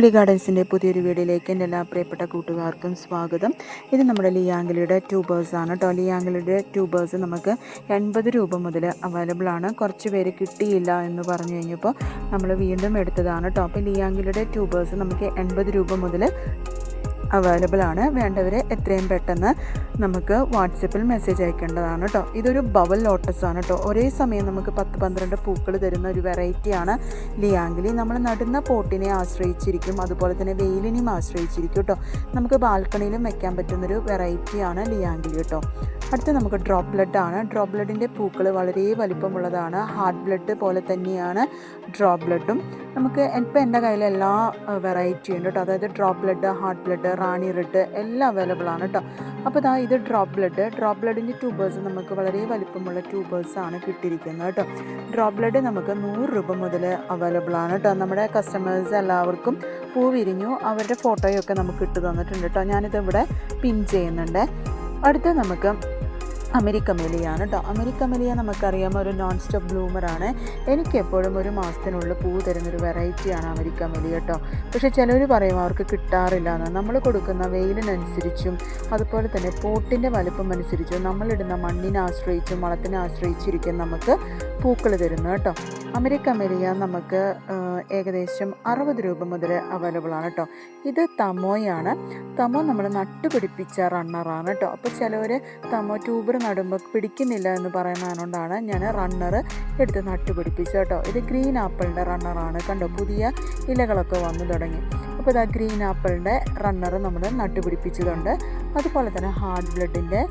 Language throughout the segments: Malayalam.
ലവ്ലി ഗാർഡൻസിന്റെ പുതിയൊരു വീഡിയോയിലേക്ക് എന്റെ എല്ലാ പ്രിയപ്പെട്ട കൂട്ടുകാർക്കും സ്വാഗതം. ഇത് നമ്മുടെ ലിയാങ്കിളിയുടെ ട്യൂബേഴ്സ് ആണ്. കേട്ടോ ലിയാങ്കിളിയുടെ ട്യൂബേഴ്സ് നമുക്ക് എൺപത് രൂപ മുതൽ അവൈലബിൾ ആണ്. കുറച്ച് പേര് കിട്ടിയില്ല എന്ന് പറഞ്ഞു കഴിഞ്ഞപ്പോൾ നമ്മൾ വീണ്ടും എടുത്തതാണ്. കേട്ടോ അപ്പോൾ ലിയാങ്കിളിയുടെ ട്യൂബേഴ്സ് നമുക്ക് എൺപത് രൂപ മുതൽ അവൈലബിൾ ആണ്. വേണ്ടവരെ എത്രയും പെട്ടെന്ന് നമുക്ക് വാട്സപ്പിൽ മെസ്സേജ് അയക്കേണ്ടതാണ് കേട്ടോ ഇതൊരു ബവൽ ലോട്ടസ് ആണ് കേട്ടോ ഒരേ സമയം നമുക്ക് പത്ത് പന്ത്രണ്ട് പൂക്കൾ തരുന്ന ഒരു വെറൈറ്റിയാണ് ലിയാങ്കിലി. നമ്മൾ നടുന്ന പോട്ടിനെ ആശ്രയിച്ചിരിക്കും. അതുപോലെ തന്നെ വെയിലിനെയും ആശ്രയിച്ചിരിക്കും കേട്ടോ നമുക്ക് ബാൽക്കണിയിലും വെക്കാൻ പറ്റുന്നൊരു വെറൈറ്റിയാണ് ലിയാങ്കിലി കേട്ടോ അടുത്ത് നമുക്ക് ഡ്രോപ്പ് ബ്ലഡ് ആണ്. ഡ്രോപ്പ് ബ്ലഡിന്റെ പൂക്കൾ വളരെ വലിപ്പമുള്ളതാണ്. ഹാർട്ട് ബ്ലഡ് പോലെ തന്നെയാണ് ഡ്രോപ്പ് ബ്ലഡും നമുക്ക് ഇപ്പം എന്റെ കയ്യിൽ എല്ലാ വെറൈറ്റിയും ഉണ്ട് കേട്ടോ. അതായത് drop blood heart blood Rani red എല്ലാം അവൈലബിൾ ആണ് കേട്ടോ. അപ്പോൾ ഇതാ ഇത് ഡ്രോപ്പ് ബ്ലഡ് ഡ്രോപ്പ് ബ്ലഡിന്റെ ട്യൂബേഴ്സ് നമുക്ക് വളരെ വലിപ്പമുള്ള ട്യൂബേഴ്സ് ആണ് കിട്ടിയിരിക്കുന്നത് കേട്ടോ. ഡ്രോപ്പ് ബ്ലഡ് നമുക്ക് നൂറ് രൂപ മുതൽ അവൈലബിൾ ആണ് കേട്ടോ. നമ്മുടെ കസ്റ്റമേഴ്സ് എല്ലാവർക്കും പൂ വിരിഞ്ഞു അവരുടെ ഫോട്ടോയൊക്കെ നമുക്ക് ഇട്ട് തന്നിട്ടുണ്ട് കേട്ടോ. ഞാനിതിവിടെ പിൻ ചെയ്യുന്നുണ്ട്. അടുത്ത നമുക്ക് അമേരിക്കമേലിയാണ് കേട്ടോ അമേരിക്കമേലിയ നമുക്കറിയാം ഒരു നോൺ സ്റ്റോപ്പ് ബ്ലൂമറാണ് എനിക്കെപ്പോഴും ഒരു മാസത്തിനുള്ളിൽ പൂ തരുന്നൊരു വെറൈറ്റിയാണ് അമേരിക്കമേലിയ കേട്ടോ പക്ഷേ ചിലർ പറയും അവർക്ക് കിട്ടാറില്ല എന്ന്. നമ്മൾ കൊടുക്കുന്ന വെയിലിനനുസരിച്ചും അതുപോലെ തന്നെ പോട്ടിന്റെ വലുപ്പം അനുസരിച്ചും നമ്മളിടുന്ന മണ്ണിനെ ആശ്രയിച്ചും വളത്തിനെ ആശ്രയിച്ചിരിക്കും നമുക്ക് പൂക്കൾ തരുന്നു കേട്ടോ അമേരിക്കമേലിയ നമുക്ക് ഏകദേശം അറുപത് രൂപ മുതൽ അവൈലബിൾ ആണ് കേട്ടോ ഇത് തമോയാണ്. തമോ നമ്മൾ നട്ടുപിടിപ്പിച്ച റണ്ണറാണ് കേട്ടോ അപ്പോൾ ചിലവർ തമോ ട്യൂബർ നടുമ്പോൾ പിടിക്കുന്നില്ല എന്ന് പറയുന്നതുകൊണ്ടാണ് ഞാൻ റണ്ണർ എടുത്ത് നട്ടുപിടിപ്പിച്ചത് കേട്ടോ ഇത് ഗ്രീൻ ആപ്പിളിന്റെ റണ്ണറാണ് കണ്ടോ? പുതിയ ഇലകളൊക്കെ വന്നു തുടങ്ങി. അപ്പോൾ ഇതാ ഗ്രീൻ ആപ്പിളിന്റെ റണ്ണർ നമ്മൾ നട്ടുപിടിപ്പിച്ചതുണ്ട്. അതുപോലെ തന്നെ ഹാർഡ് ബ്ലഡിന്റെ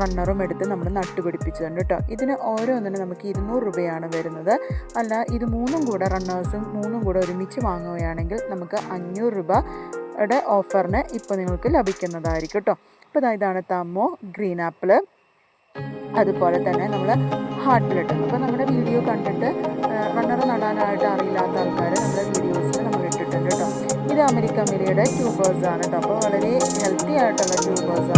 റണ്ണറും എടുത്ത് നമ്മൾ നട്ടുപിടിപ്പിച്ചതുണ്ട് കേട്ടോ. ഇതിന് ഓരോന്നിനും നമുക്ക് ഇരുന്നൂറ് രൂപയാണ് വരുന്നത്. അല്ല ഇത് മൂന്നും കൂടെ റണ്ണേഴ്സും മൂന്നും കൂടെ ഒരുമിച്ച് വാങ്ങുകയാണെങ്കിൽ നമുക്ക് അഞ്ഞൂറ് രൂപയുടെ ഓഫറിന് ഇപ്പോൾ നിങ്ങൾക്ക് ലഭിക്കുന്നതായിരിക്കും കേട്ടോ. ഇതാ ഇതാണ് തമ്മോ ഗ്രീൻ ആപ്പിൾ അതുപോലെ തന്നെ നമ്മൾ ഹാർട്ട് ബ്ലഡ്. അപ്പോൾ നമ്മുടെ വീഡിയോ കണ്ടിട്ട് റണ്ണർ നടാനായിട്ട് അറിയില്ലാത്ത ആൾക്കാർ നമ്മുടെ വീഡിയോസിൽ നമ്മൾ ഇട്ടിട്ടുണ്ട് കേട്ടോ. ഇത് അമേരിക്ക അമേരിയുടെ ട്യൂബേഴ്സാണ് കേട്ടോ. അപ്പോൾ വളരെ ഹെൽത്തി ആയിട്ടുള്ള ട്യൂബേഴ്സ്